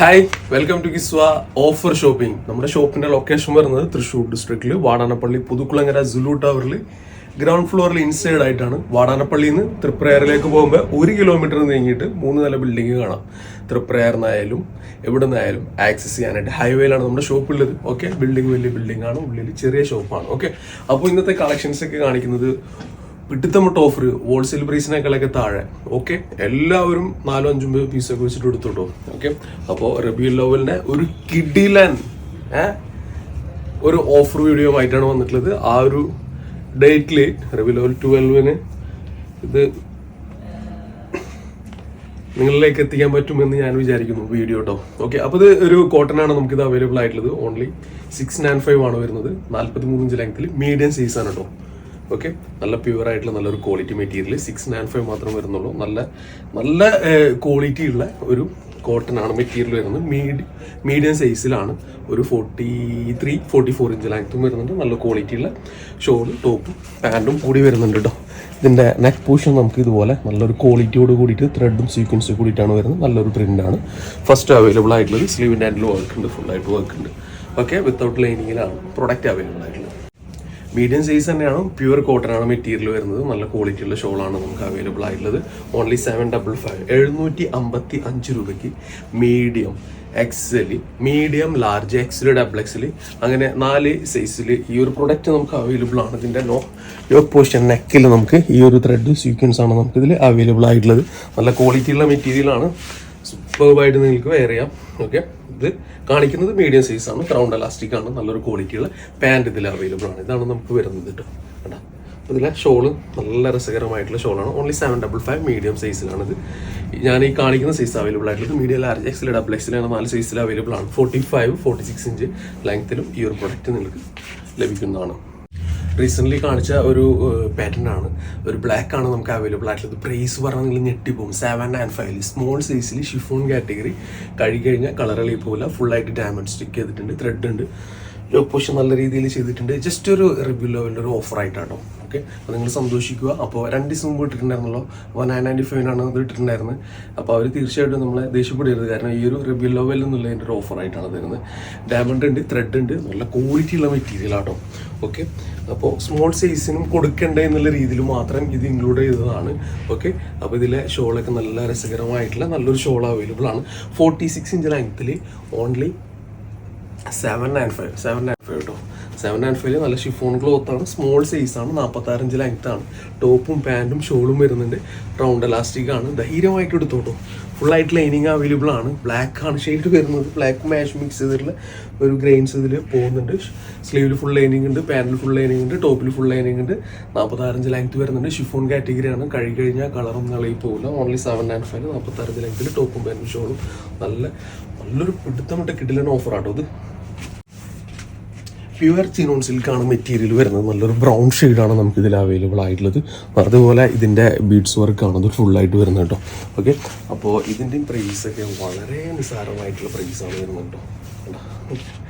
Hi welcome to Kiswa offer shopping നമ്മുടെ ഷോപ്പിന്റെ location വരുന്നത് തൃശ്ശൂർ ഡിസ്ട്രിക്റ്റിൽ വാടാനപ്പള്ളി പുതുക്കുളങ്ങര സുലു ടവറിൽ ഗ്രൗണ്ട് ഫ്ലോറിൽ ഇൻസൈഡ് ആയിട്ടാണ് വാടാനപ്പള്ളിയിൽ നിന്ന് തൃപ്രയാറിലേക്ക് പോകുമ്പോൾ ഒരു കിലോമീറ്റർ നീങ്ങിയിട്ട് മൂന്ന് നില ബിൽഡിംഗ് കാണാം. തൃപ്രയാറിനായാലും എവിടെ നിന്നായാലും ആക്സസ് ചെയ്യാനായിട്ട് ഹൈവേയിലാണ് നമ്മുടെ ഷോപ്പ് ഉള്ളത്. ഓക്കെ ബിൽഡിംഗ് വലിയ ബിൽഡിംഗ് ആണ്. ഉള്ളിൽ ചെറിയ ഷോപ്പാണ് ഓക്കെ അപ്പോൾ ഇന്നത്തെ കളക്ഷൻസ് ഒക്കെ കാണിക്കുന്നത് പിടുത്തമുട്ട ഓഫർ ഹോൾസെയിൽ പ്രൈസിനേക്കാളൊക്കെ താഴെ. ഓക്കെ എല്ലാവരും നാലോ അഞ്ചും പീസൊക്കെ വെച്ചിട്ട് എടുത്തോട്ടോ. ഓക്കെ അപ്പോൾ റബിയുൽ ലോവലിന്റെ ഒരു കിഡിലൻ ഒരു ഓഫർ വീഡിയോ ആയിട്ടാണ് വന്നിട്ടുള്ളത്. ആ ഒരു ഡേറ്റിൽ റബി ലോവൽ ട്വൽവിന് ഇത് നിങ്ങളിലേക്ക് എത്തിക്കാൻ പറ്റുമെന്ന് ഞാൻ വിചാരിക്കുന്നു വീഡിയോ കേട്ടോ ഓക്കെ അപ്പോൾ ഇത് ഒരു കോട്ടൺ ആണ് നമുക്കിത് അവൈലബിൾ ആയിട്ടുള്ളത്. ഓൺലി സിക്സ് നയൻ ഫൈവ് ആണ് വരുന്നത്. നാൽപ്പത്തി മൂന്ന് ഇഞ്ച് ലെങ്ത്തിൽ മീഡിയം സൈസ് ആണ് കേട്ടോ ഓക്കെ നല്ല പ്യുവർ ആയിട്ടുള്ള നല്ലൊരു quality material six nine five മാത്രം വരുന്നുള്ളൂ. നല്ല നല്ല ക്വാളിറ്റി ഉള്ള ഒരു കോട്ടൺ ആണ് മെറ്റീരിയൽ വരുന്നത്. മീഡി മീഡിയം സൈസിലാണ് ഒരു forty three forty four inch ലെങ്ത്തും വരുന്നുണ്ട്. നല്ല ക്വാളിറ്റി ഉള്ള ഷോളും ടോപ്പും പാന്റും കൂടി വരുന്നുണ്ട് കേട്ടോ ഇതിന്റെ നെക്ക് പോഷൻ നമുക്ക് ഇതുപോലെ നല്ലൊരു ക്വാളിറ്റിയോട് കൂടിയിട്ട് ത്രെഡും സീക്വൻസും കൂടിയിട്ടാണ് വരുന്നത്. നല്ലൊരു പ്രിന്റാണ് ഫസ്റ്റ് അവൈലബിൾ ആയിട്ടുള്ളത് സ്ലീവിന്റെ ആൻഡിൽ വർക്ക് ഉണ്ട്. ഫുള്ളായിട്ട് വർക്ക് ഉണ്ട്. ഓക്കെ വിത്തൗട്ട് ലൈനിങ്ങിലാണ് പ്രൊഡക്റ്റ് അവൈലബിൾ ആയിട്ടുള്ളത്. മീഡിയം സൈസ് തന്നെയാണ്. പ്യുവർ കോട്ടൺ ആണ് മെറ്റീരിയൽ വരുന്നത്. നല്ല ക്വാളിറ്റിയുള്ള ഷോളാണ് നമുക്ക് അവൈലബിൾ ആയിട്ടുള്ളത്. ഓൺലി സെവൻ ഡബിൾ ഫൈവ് എഴുന്നൂറ്റി അമ്പത്തി അഞ്ച് രൂപയ്ക്ക് medium XL medium large XL double XL അങ്ങനെ നാല് സൈസിൽ ഈ ഒരു പ്രൊഡക്റ്റ് നമുക്ക് അവൈലബിൾ ആണ്. ഇതിന്റെ നോ യോ പോർഷൻ നെക്കിൽ നമുക്ക് ഈ ഒരു ത്രെഡ് സീക്വൻസ് ആണ് നമുക്ക് ഇതിൽ അവൈലബിൾ ആയിട്ടുള്ളത്. നല്ല ക്വാളിറ്റിയുള്ള മെറ്റീരിയലാണ് സൂപ്പർബായിട്ട് നിങ്ങൾക്ക് വെയർ ചെയ്യാം. ഓക്കെ ഇത് കാണിക്കുന്നത് മീഡിയം സൈസാണ് ആണ്. ക്രൗണ്ട് എലാസ്റ്റിക് ആണ്. നല്ലൊരു ക്വാളിറ്റിയുള്ള പാന്റ് ഇതിൽ അവൈലബിൾ ആണ്. ഇതാണ് നമുക്ക് വരുന്നത് കേട്ടോ. കേട്ടോ ഇതിലെ ഷോൾ നല്ല രസകരമായിട്ടുള്ള ഷോളാണ് only seven double five medium സൈസിലാണ് ഇത്. ഞാൻ ഈ കാണിക്കുന്ന സൈസ് അവൈലബിൾ ആയിട്ടുള്ളത് മീഡിയം ലാർജ് എക്സിൽ ഡബിൾ എക്സിലാണ് നാല് സൈസിൽ അവൈലബിൾ ആണ്. Forty five forty six inch ലെങ്ത്തിലും ഈ ഒരു പ്രൊഡക്റ്റ് നിങ്ങൾക്ക് ലഭിക്കുന്നതാണ്. റീസെന്റ്ലി കാണിച്ച ഒരു പാറ്റേൺ ആണ്. ഒരു ബ്ലാക്ക് ആണ് നമുക്ക് അവൈലബിൾ ആയിട്ടുള്ളത്. പ്രൈസ് പറഞ്ഞാൽ നിങ്ങൾ ഞെട്ടിപ്പോകും. സെവൻ ആൻഡ് ഫൈവ് സ്മോൾ സൈസിൽ ഷിഫോൺ കാറ്റഗറി കഴുകി കഴിഞ്ഞാൽ കളർ എളിയിൽ പോകില്ല ഫുള്ളായിട്ട് ഡാമേജ് സ്റ്റിക്ക് ചെയ്തിട്ടുണ്ട്. ത്രെഡ് ഉണ്ട്. പോഷൻ നല്ല രീതിയിൽ ചെയ്തിട്ടുണ്ട്. ജസ്റ്റ് ഒരു റിവ്യൂ ലെവലിന്റെ ഒരു ഓഫർ ആയിട്ടാട്ടോ ഓക്കെ. അപ്പോൾ നിങ്ങൾ സന്തോഷിക്കുക. അപ്പോൾ രണ്ട് ദിവസം മുമ്പ് ഇട്ടിട്ടുണ്ടായിരുന്നല്ലോ. അപ്പോൾ നയൻ നയന്റി ഫൈവിനാണ് അത് ഇട്ടിട്ടുണ്ടായിരുന്നത് അപ്പോൾ അവർ തീർച്ചയായിട്ടും നമ്മളെ ദേഷ്യപ്പെടരുത് കാരണം ഈ ഒരു റിവ്യൂ എന്നുള്ള എന്നുള്ളതിന്റെ ഒരു ഓഫർ ആയിട്ടാണ് തരുന്നത്. ഡയമണ്ട് ഉണ്ട് ത്രെഡ് ഉണ്ട്. നല്ല ക്വാളിറ്റി ഉള്ള മെറ്റീരിയൽ ആട്ടോ. ഓക്കെ. അപ്പോൾ സ്മോൾ സൈസിനും കൊടുക്കണ്ടേ എന്നുള്ള രീതിയിൽ മാത്രം ഇത് ഇൻക്ലൂഡ് ചെയ്തതാണ്. ഓക്കെ. അപ്പോൾ ഇതിലെ ഷോളൊക്കെ നല്ല രസകരമായിട്ടുള്ള നല്ലൊരു ഷോൾ അവൈലബിൾ ആണ്. ഫോർട്ടി സിക്സ് ഇഞ്ച് ലെങ്ത്തിൽ only seven nine five seven nine five കേട്ടോ സെവൻ ആൻഡ് ഫൈവ് നല്ല ഷിഫോൺ ക്ലോത്ത് ആണ് സ്മോൾ സൈസ് ആണ് നാൽപ്പത്താറ് ഇഞ്ച് ലെങ്ത് ആണ്. ടോപ്പും പാന്റും ഷോളും വരുന്നുണ്ട്. റൗണ്ട് ഇലാസ്റ്റിക് ആണ്. ധൈര്യമായിട്ട് എടുത്തോട്ടോ. ആയിട്ട് ലൈനിങ് അവൈലബിൾ ആണ്. ബ്ലാക്ക് ആണ് ഷെയ്ഡ് വരുന്നത്. ബ്ലാക്ക് മാഷ് മിക്സ് ചെയ്തിട്ടുള്ള ഒരു ഗ്രെയിൻസ് ഇതിൽ പോകുന്നുണ്ട്. സ്ലീവിൽ ഫുൾ ലൈനിങ് ഉണ്ട് പാന്റിൽ ഫുൾ ലൈനിങ് ഉണ്ട് ടോപ്പിൽ ഫുൾ ലൈനിങ് ഉണ്ട്. നാൽപ്പത്താറഞ്ച് ലെങ്ത് വരുന്നുണ്ട്. ഷിഫോൺ കാറ്റഗറിയാണ് കഴി കഴിഞ്ഞാൽ കളറും നിളയിൽ പോകില്ല ഓൺലി സെവൻ ആൻഡ് ഫൈവ് നാൽപ്പത്താറഞ്ച് ലെങ്ത്തിൽ ടോപ്പും പാന്റും ഷോളും നല്ല നല്ലൊരു പിടുത്തമിട്ട് കിടിലൻ ഓഫർ ആട്ടോ ഇത്. പ്യുവർ ചിനോൺ സിൽക്കാണ് മെറ്റീരിയൽ വരുന്നത്. നല്ലൊരു ബ്രൗൺ ഷെയ്ഡാണ് നമുക്ക് ഇതിൽ അവൈലബിൾ ആയിട്ടുള്ളത് അതുപോലെ ഇതിന്റെ ബീഡ്സ് വർക്കാണ്. അത് ഫുള്ളായിട്ട് വരുന്നത് കേട്ടോ. ഓക്കെ അപ്പോൾ ഇതിന്റെയും പ്രൈസൊക്കെ വളരെ നിസ്സാരമായിട്ടുള്ള പ്രൈസാണ് വരുന്നത് കേട്ടോ.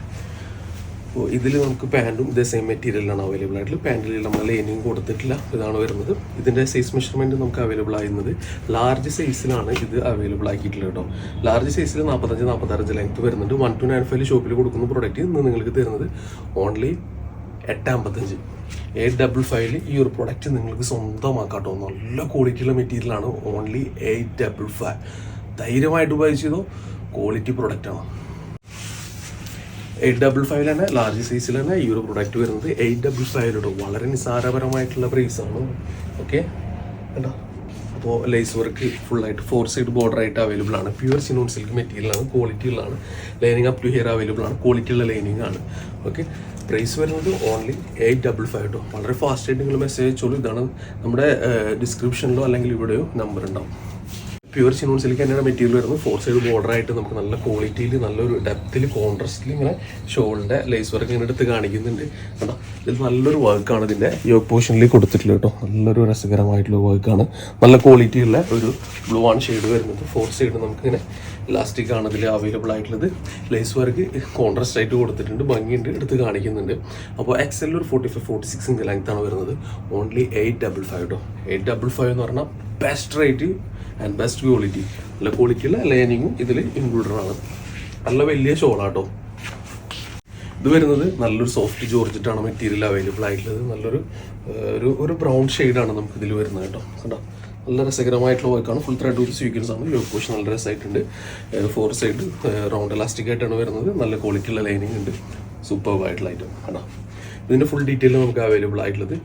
അപ്പോൾ ഇതിൽ നമുക്ക് പാന്റും ഇതേ സെയിം മെറ്റീരിയലാണ് അവൈലബിൾ ആയിട്ടുള്ളത്. പാന്റിൽ നമ്മൾ ലൈനിങ് കൊടുത്തിട്ടില്ല. ഇതാണ് വരുന്നത്. ഇതിന്റെ സൈസ് മെഷർമെന്റ് നമുക്ക് അവൈലബിൾ ആയിരുന്നത്. ലാർജ് സൈസിലാണ് ഇത് അവൈലബിൾ ആക്കിയിട്ടുള്ളത് കേട്ടോ. ലാർജ് സൈസിൽ നാൽപ്പത്തഞ്ച് നാൽപ്പത്തഞ്ച് ലെങ്ത് വരുന്നുണ്ട്. വൺ ടു നയൻ ഫൈവ് ഷോപ്പിൽ കൊടുക്കുന്ന പ്രൊഡക്റ്റ് ഇന്ന് നിങ്ങൾക്ക് തരുന്നത് ഓൺലി എട്ടമ്പത്തഞ്ച് എയ്റ്റ് ഡബിൾ ഫൈവിൽ ഈ ഒരു പ്രൊഡക്റ്റ് നിങ്ങൾക്ക് സ്വന്തമാക്കാട്ടോ. നല്ല ക്വാളിറ്റിയുള്ള മെറ്റീരിയലാണ് ഓൺലി എയ്റ്റ് ഡബിൾ ഫൈവ് ധൈര്യമായിട്ട് ഉപയോഗിച്ചതോ ക്വാളിറ്റി പ്രൊഡക്റ്റാണ് എയ്റ്റ് ഡബിൾ ഫൈവ് തന്നെ ലാർജ് തന്നെ ഈ ഒരു പ്രൊഡക്റ്റ് വരുന്നത്. എയ്റ്റ് ഡബിൾ ഫൈവിലോട്ട് വളരെ നിസ്സാരപരമായിട്ടുള്ള പ്രൈസാണ് ഓക്കെ കേട്ടോ അപ്പോൾ ലേസ് വർക്ക് ഫുള്ളായിട്ട് ഫോർ സൈഡ് ബോർഡർ ആയിട്ട് അവൈലബിൾ ആണ്. പ്യുവർ സിനോൺ സിൽക്ക് മെറ്റീരിയൽ ആണ് ക്വാളിറ്റി ഉള്ളതാണ്. Lining up to here available ആണ് ക്വാളിറ്റി ഉള്ള ലൈനിങ് ആണ്. ഓക്കെ പ്രൈസ് വരുന്നത് ഓൺലി എയ്റ്റ് ഡബിൾ ഫൈവ് കേട്ടോ വളരെ ഫാസ്റ്റ് ആയിട്ട് നിങ്ങൾ മെസ്സേജ് അയച്ചോളൂ. ഇതാണ് നമ്മുടെ ഡിസ്ക്രിപ്ഷനിലോ അല്ലെങ്കിൽ ഇവിടെയോ നമ്പർ ഉണ്ടാവും പ്യുവർ ചിനോൺ സിൽക്ക് തന്നെയാണ് മെറ്റീരിയൽ വരുന്നത്. ഫോർ സൈഡ് ബോർഡർ ആയിട്ട് നമുക്ക് നല്ല ക്വാളിറ്റിയിൽ നല്ലൊരു ഡെപ്തിൽ കോൺട്രസ്റ്റിൽ ഇങ്ങനെ ഷോളിന്റെ ലേസ് വർക്ക് ഇങ്ങനെ എടുത്ത് കാണിക്കുന്നുണ്ട്. കേട്ടോ ഇതിൽ നല്ലൊരു വർക്കാണ് ഇതിന്റെ. യോഗ പോർഷനിൽ കൊടുത്തിട്ടില്ല കേട്ടോ. നല്ലൊരു രസകരമായിട്ടുള്ള വർക്കാണ് നല്ല ക്വാളിറ്റി ഉള്ള ഒരു ബ്ലൂ ആണ് ഷെയ്ഡ് വരുന്നത്. ഫോർ സൈഡ് നമുക്ക് ഇങ്ങനെ ഇലാസ്റ്റിക് ആണ് ഇതിൽ അവൈലബിൾ ആയിട്ടുള്ളത്. ലേസ് വർക്ക് കോൺട്രസ്റ്റ് ആയിട്ട് കൊടുത്തിട്ടുണ്ട്. ഭംഗിയുണ്ട് എടുത്ത് കാണിക്കുന്നുണ്ട്. അപ്പോൾ എക്സലിൽ ഒരു forty five forty six inch length ആണ് വരുന്നത്. ഓൺലി എയ്റ്റ് ഡബിൾ ഫൈവ് കേട്ടോ എയ്റ്റ് ഡബിൾ ഫൈവ് എന്ന് പറഞ്ഞാൽ best rate and best quality നല്ല ക്വാളിറ്റിയുള്ള ലൈനിങ്ങും ഇതിൽ ഇൻക്ലൂഡഡ് ആണ്. നല്ല വലിയ ഷോളാട്ടോ ഇത് വരുന്നത് നല്ലൊരു സോഫ്റ്റ് ജോർജിറ്റാണ് മെറ്റീരിയൽ അവൈലബിൾ ആയിട്ടുള്ളത്. നല്ലൊരു ഒരു ഒരു ബ്രൗൺ ഷെയ്ഡാണ് നമുക്ക് ഇതിൽ വരുന്നത് കേട്ടോ. കണ്ടോ? നല്ല രസകരമായിട്ടുള്ള വർക്കാണ് ഫുൾ ത്രെഡ് ഒരു സ്വീക്വൻസ് ആണ്. യോഗ് പോഷൻ നല്ല രസമായിട്ടുണ്ട് ഫോർ സൈഡ് റൗണ്ട് ഇലാസ്റ്റിക് ആയിട്ടാണ് വരുന്നത്. നല്ല ക്വാളിറ്റി ഉള്ള ലൈനിങ് ഉണ്ട്. സൂപ്പർ ആയിട്ടുള്ള ഐറ്റം കണ്ടോ? ഇതിന്റെ ഫുൾ ഡീറ്റെയിൽ നമുക്ക് അവൈലബിൾ ആയിട്ടുള്ളത്.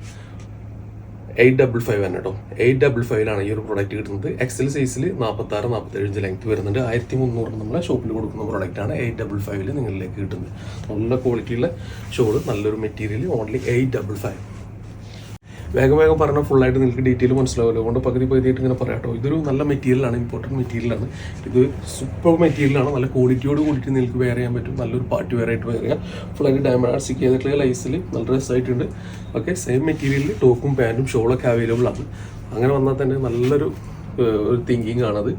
എയ്റ്റ് ഡബിൾ ഫൈവ് ആണ് കേട്ടോ. എയ്റ്റ് ഡബിൾ ഫൈവിലാണ് ഈ ഒരു പ്രോഡക്റ്റ് കിട്ടുന്നത്. എക്സൽ സൈസിൽ നാൽപ്പത്തി ആറ് നാൽപ്പത്തേഴ് ഇഞ്ച് ലെങ്ത് വരുന്നുണ്ട്. ആയിരത്തി മുന്നൂറ് നമ്മളെ ഷോപ്പിൽ കൊടുക്കുന്ന പ്രോഡക്റ്റാണ് എയ്റ്റ് ഡബിൾ ഫൈവിൽ നിങ്ങളിലേക്ക് കിട്ടുന്നത്. നല്ല ക്വാളിറ്റിയുള്ള ഷോൾ നല്ലൊരു material only eight double five. വേഗം വേഗം പറഞ്ഞാൽ ഫുള്ളായിട്ട് നിങ്ങൾക്ക് ഡീറ്റെയിൽ മനസ്സിലാവില്ല അതുകൊണ്ട് പകുതി പകുതിയായിട്ട് ഇങ്ങനെ പറയാം കേട്ടോ. ഇതൊരു നല്ല മെറ്റീരിയലാണ് ഇമ്പോർട്ടന്റ് മെറ്റീരിയലാണ് ഇത് സൂപ്പർ മെറ്റീരിയലാണ് നല്ല ക്വാളിറ്റിയോട് കൂടിയിട്ട് നിങ്ങൾക്ക് വെയർ ചെയ്യാൻ പറ്റും. നല്ലൊരു പാർട്ടി വെയർ ആയിട്ട് വെയർ ചെയ്യാം. ഫുള്ളായിട്ട് ഡയമണ്ട് സ്റ്റിക്ക് ചെയ്തിട്ടുള്ള ലൈസിൽ നല്ല രസമായിട്ടുണ്ട് ഓക്കെ സെയിം മെറ്റീരിയലിൽ ടോപ്പും പാന്റും ഷോളൊക്കെ അവൈലബിൾ ആണ്. അങ്ങനെ വന്നാൽ തന്നെ നല്ലൊരു ഒരു തിങ്കിങ് ആണത്.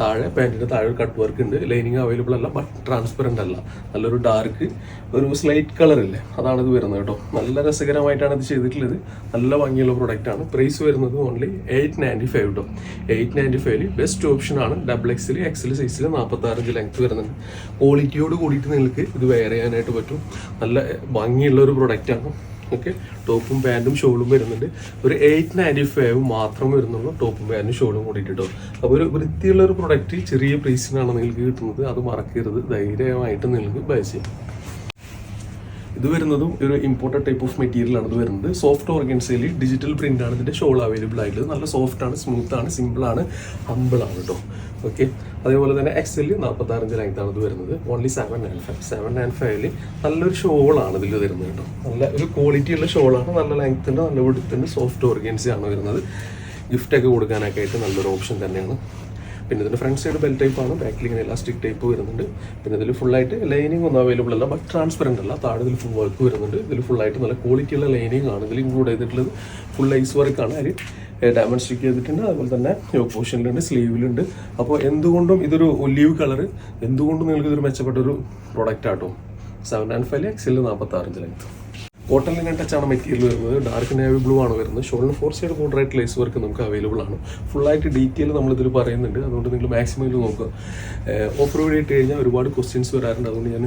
താഴെ പാന്റിന്റെ താഴെ ഒരു കട്ട് വർക്ക് ഉണ്ട്. ലൈനിങ് അവൈലബിൾ അല്ല ബട്ട് ട്രാൻസ്പെറന്റ് അല്ല. നല്ലൊരു ഡാർക്ക് ഒരു സ്ലൈറ്റ് കളർ അതാണ് ഇത് വരുന്നത് കേട്ടോ. നല്ല രസകരമായിട്ടാണ് ഇത് ചെയ്തിട്ടുള്ളത്. നല്ല ഭംഗിയുള്ള പ്രൊഡക്റ്റാണ് പ്രൈസ് വരുന്നത് ഓൺലി എയ്റ്റ് നയന്റി ഫൈവ് കേട്ടോ എയ്റ്റ് നയന്റി ഫൈവിൽ ബെസ്റ്റ് ഓപ്ഷൻ ആണ് ഡബിൾ എക്സിൽ എക്സിൽ സൈസിൽ നാൽപ്പത്തി ആറ് ലെങ്ത് വരുന്നുണ്ട്. ക്വാളിറ്റിയോട് കൂടിയിട്ട് നിങ്ങൾക്ക് ഇത് വെയർ ചെയ്യാനായിട്ട് പറ്റും. നല്ല ഭംഗിയുള്ള ഒരു പ്രൊഡക്റ്റാണ് ഓക്കെ ടോപ്പും പാന്റും ഷോളും വരുന്നുണ്ട്. ഒരു എയ്റ്റ് നയന്റി ഫൈവ് മാത്രം വരുന്നുള്ളൂ ടോപ്പും പാന്റും ഷോളും കൂടിയിട്ട് കേട്ടോ അപ്പോൾ ഒരു വൃത്തിയുള്ള ഒരു പ്രൊഡക്റ്റ് ചെറിയ പ്രൈസിനാണ് നിങ്ങൾക്ക് കിട്ടുന്നത്. അത് മറക്കരുത്. ധൈര്യമായിട്ട് നിങ്ങൾക്ക് ബൈ ചെയ്യാം. ഇത് വരുന്നതും ഒരു ഇമ്പോർട്ടന്റ് ടൈപ്പ് ഓഫ് മെറ്റീരിയൽ ആണ് ഇത് വരുന്നത്. സോഫ്റ്റ് ഓർഗൻസയിൽ ഡിജിറ്റൽ പ്രിന്റ് ആണ് ഇതിന്റെ ഷോൾ അവൈലബിൾ ആയിട്ടുള്ളത്. നല്ല സോഫ്റ്റ് ആണ് സ്മൂത്ത് ആണ് സിമ്പിൾ ആണ് കേട്ടോ ഓക്കെ അതേപോലെ തന്നെ എക്സൽ നാൽപ്പത്തി ആറിഞ്ച് ലെങ്ത് ആണ് ഇത് വരുന്നത്. Only seven nine five seven nine ഫൈവിൽ നല്ലൊരു ഷോളാണ് ഇതിൽ വരുന്നത് കേട്ടോ. നല്ല ഒരു ക്വാളിറ്റി ഉള്ള ഷോളാണ് നല്ല ലെങ്ത് ഉണ്ട് നല്ല വെടുത്തുണ്ട് സോഫ്റ്റ് ഓർഗൻസി ആണ് വരുന്നത്. ഗിഫ്റ്റ് ഒക്കെ കൊടുക്കാനൊക്കെ ആയിട്ട് നല്ലൊരു ഓപ്ഷൻ തന്നെയാണ്. പിന്നെ ഇതിന്റെ ഫ്രണ്ട് സൈഡ് ബെൽ ടൈപ്പ് ആണ്. ബാക്കിൽ ഇങ്ങനെ ഇലാസ്റ്റിക് ടൈപ്പ് വരുന്നുണ്ട്. പിന്നെ ഇതിൽ ഫുള്ളായിട്ട് ലൈനിങ് ഒന്നും അവൈലബിൾ അല്ല ബട്ട് ട്രാൻസ്പെറന്റ് അല്ല. താഴെ ഇതിൽ ഫുൾ വർക്ക് വരുന്നുണ്ട്. ഇതിൽ ഫുള്ളായിട്ട് നല്ല ക്വാളിറ്റി ഉള്ള ലൈനിങ് ആണ് ഇതിൽ ഇൻക്ലൂഡ് ചെയ്തിട്ടുള്ളത്. ഫുൾ ഐസ് വർക്കാണ് അതിൽ ഡയമണ്ട് സ്റ്റിക്ക് ചെയ്തിട്ടുണ്ട്. അതുപോലെ തന്നെ പോർഷനിലുണ്ട് സ്ലീവിലുണ്ട് അപ്പോൾ എന്തുകൊണ്ടും ഇതൊരു ഒലീവ് കളർ. എന്തുകൊണ്ടും നിങ്ങൾക്ക് ഇതൊരു മെച്ചപ്പെട്ട ഒരു പ്രൊഡക്റ്റ് ആട്ടോ. സെവൻ ആൻഡ് ഫൈവ് എക്സിൽ നാൽപ്പത്തി ആറിഞ്ച് ലെങ്ത് കോട്ടൺ ലിനൻ ടച്ച് ആണ് മെറ്റീരിയൽ വരുന്നത്. ഡാർക്ക് നേവി ബ്ലൂ ആണ് വരുന്നത്. ഷോളിന് four side contract lace work നമുക്ക് അവൈലബിൾ ആണ്. ഫുള്ളായിട്ട് ഡീറ്റെയിൽ നമ്മളിതിൽ പറയുന്നുണ്ട്. അതുകൊണ്ട് നിങ്ങൾ മാക്സിമം ഇത് നോക്കുക. ഓഫർ വഴി ഇട്ട് കഴിഞ്ഞാൽ ഒരുപാട് ക്വസ്റ്റ്യൻസ് വരാറുണ്ട്. അതുകൊണ്ട് ഞാൻ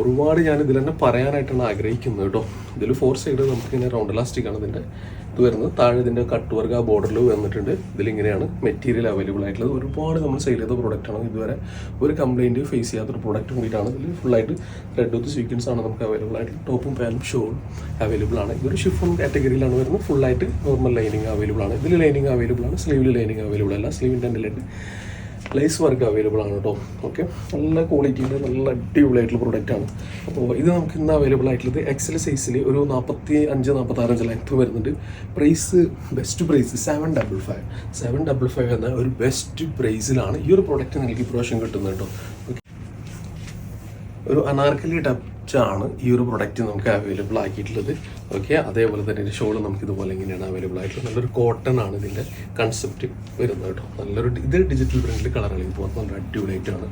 ഒരുപാട് ഞാൻ ഇതിൽ തന്നെ പറയാനായിട്ടാണ് ആഗ്രഹിക്കുന്നത് കേട്ടോ. ഇതിൽ ഫോർ സൈഡ് നമുക്ക് ഇങ്ങനെ റൗണ്ട് ഇലാസ്റ്റിക് ആണ് ഇതിന്റെ ഇത് വരുന്നത് താഴെ ഇതിന്റെ കട്ട് വർക്ക് ആ ബോർഡറിൽ വന്നിട്ടുണ്ട്. ഇതിലിങ്ങനെയാണ് മെറ്റീരിയൽ അവൈലബിൾ ആയിട്ടുള്ളത്. ഒരുപാട് നമ്മൾ സെയിൽ ചെയ്ത പ്രോഡക്റ്റാണ് ഇതുവരെ ഒരു കംപ്ലൈന്റ് ഫേസ് ചെയ്യാത്തൊരു പ്രോഡക്റ്റ് കൂടിയിട്ടാണ് ഇതിൽ ഫുള്ളായിട്ട് റെഡ് വിത്ത് സീക്വൻസ് ആണ് നമുക്ക് അവൈലബിൾ ആയിട്ട്. ടോപ്പും പാനും ഷോളും അവൈലബിൾ ആണ്. ഇതൊരു ഷിഫോൺ കാറ്റഗറിയിലാണ് വരുന്നത്. ഫുള്ളായിട്ട് നോർമൽ ലൈനിങ് അവൈലബിൾ ആണ്. ഇതിൽ ലൈനിങ് അവൈലബിൾ ആണ്. സ്ലീവിൽ ലൈനിങ് അവൈലബിൾ അല്ല. സ്ലീവിന്റെ എൻഡിലായിട്ട് ലൈസ് വർക്ക് അവൈലബിൾ ആണ് കേട്ടോ. ഓക്കെ നല്ല ക്വാളിറ്റിയുടെ നല്ല അടിപൊളിയായിട്ടുള്ള പ്രോഡക്റ്റ് ആണ്. അപ്പോൾ ഇത് നമുക്ക് ഇന്ന് അവൈലബിൾ ആയിട്ടുള്ളത് എക്സൽ സൈസിൽ ഒരു നാൽപ്പത്തി അഞ്ച് നാൽപ്പത്തി ആറ് ലെങ്ത് വരുന്നുണ്ട്. Price best price seven double five seven double five എന്ന ഒരു ബെസ്റ്റ് പ്രൈസിലാണ് ഈ ഒരു പ്രോഡക്റ്റ് നിങ്ങൾക്ക് ഇപ്രാവശ്യം കിട്ടുന്നത് കേട്ടോ. ഒരു അനാർക്കലി ടച്ച് ആണ് ഈ ഒരു പ്രൊഡക്റ്റ് നമുക്ക് അവൈലബിൾ ആക്കിയിട്ടുള്ളത്. ഓക്കെ അതേപോലെ തന്നെ ഒരു ഷോൾ നമുക്ക് ഇതുപോലെ ഇങ്ങനെയാണ് അവൈലബിൾ ആയിട്ടുള്ളത്. നല്ലൊരു കോട്ടൺ ആണ് ഇതിന്റെ കൺസെപ്റ്റ് വരുന്നത് കേട്ടോ. നല്ലൊരു ഇത് ഡിജിറ്റൽ പ്രിന്റിൽ കളറുകളിൽ പോകുന്നത് നല്ല അടിപൊളിയായിട്ടാണ്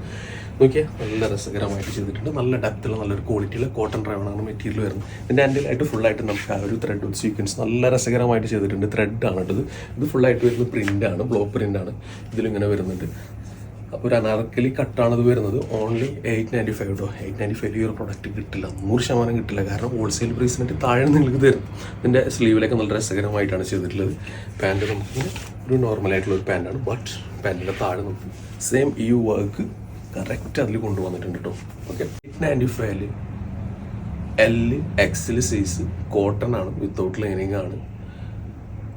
നോക്കിയാൽ നല്ല രസകരമായിട്ട് ചെയ്തിട്ടുണ്ട്. നല്ല ഡെപ്തുള്ള നല്ലൊരു ക്വാളിറ്റിയുള്ള കോട്ടൺ ഡ്രൈവണാണ് മെറ്റീരിയൽ വരുന്നത്. ഇതിന്റെ ആൻഡിലായിട്ട് ഫുള്ളായിട്ട് നമുക്ക് ആ ഒരു ത്രെഡ് വിത്ത് സീക്വൻസ് നല്ല രസകരമായിട്ട് ചെയ്തിട്ടുണ്ട്. ത്രെഡ് ആണ് കേട്ടത് ഇത് ഫുള്ളായിട്ട് വരുന്നത് പ്രിന്റാണ് ആണ് ബ്ലോക്ക് പ്രിന്റ് ആണ്. ഇതിലിങ്ങനെ വരുന്നുണ്ട്. അപ്പോൾ ഒരു അനാർക്കലി കട്ടാണ് ഇത് വരുന്നത്. ഓൺലി എയ്റ്റ് നയന്റി ഫൈവ് കേട്ടോ എയ്റ്റ് നയന്റി ഫൈവ് ഈ ഒരു പ്രൊഡക്റ്റ് കിട്ടില്ല. നൂറ് ശതമാനം കിട്ടില്ല. കാരണം ഹോൾസെയിൽ പ്രൈസിനായിട്ട് താഴെ നിങ്ങൾക്ക് തരും ഇതിന്റെ സ്ലീവിലൊക്കെ നല്ല രസകരമായിട്ടാണ് ചെയ്തിട്ടുള്ളത്. പാന്റ് നമുക്ക് ഒരു നോർമൽ ആയിട്ടുള്ള ഒരു പാന്റാണ് ബട്ട് പാന്റിന്റെ താഴെ നമുക്ക് സെയിം ഈ വർക്ക് കറക്റ്റ് അതിൽ കൊണ്ടുവന്നിട്ടുണ്ട് കേട്ടോ ഓക്കെ എയ്റ്റ് നയന്റി ഫൈവിൽ എൽ എക്സിൽ സൈസ് കോട്ടൺ ആണ് വിത്തൗട്ട് ലൈനിങ് ആണ്.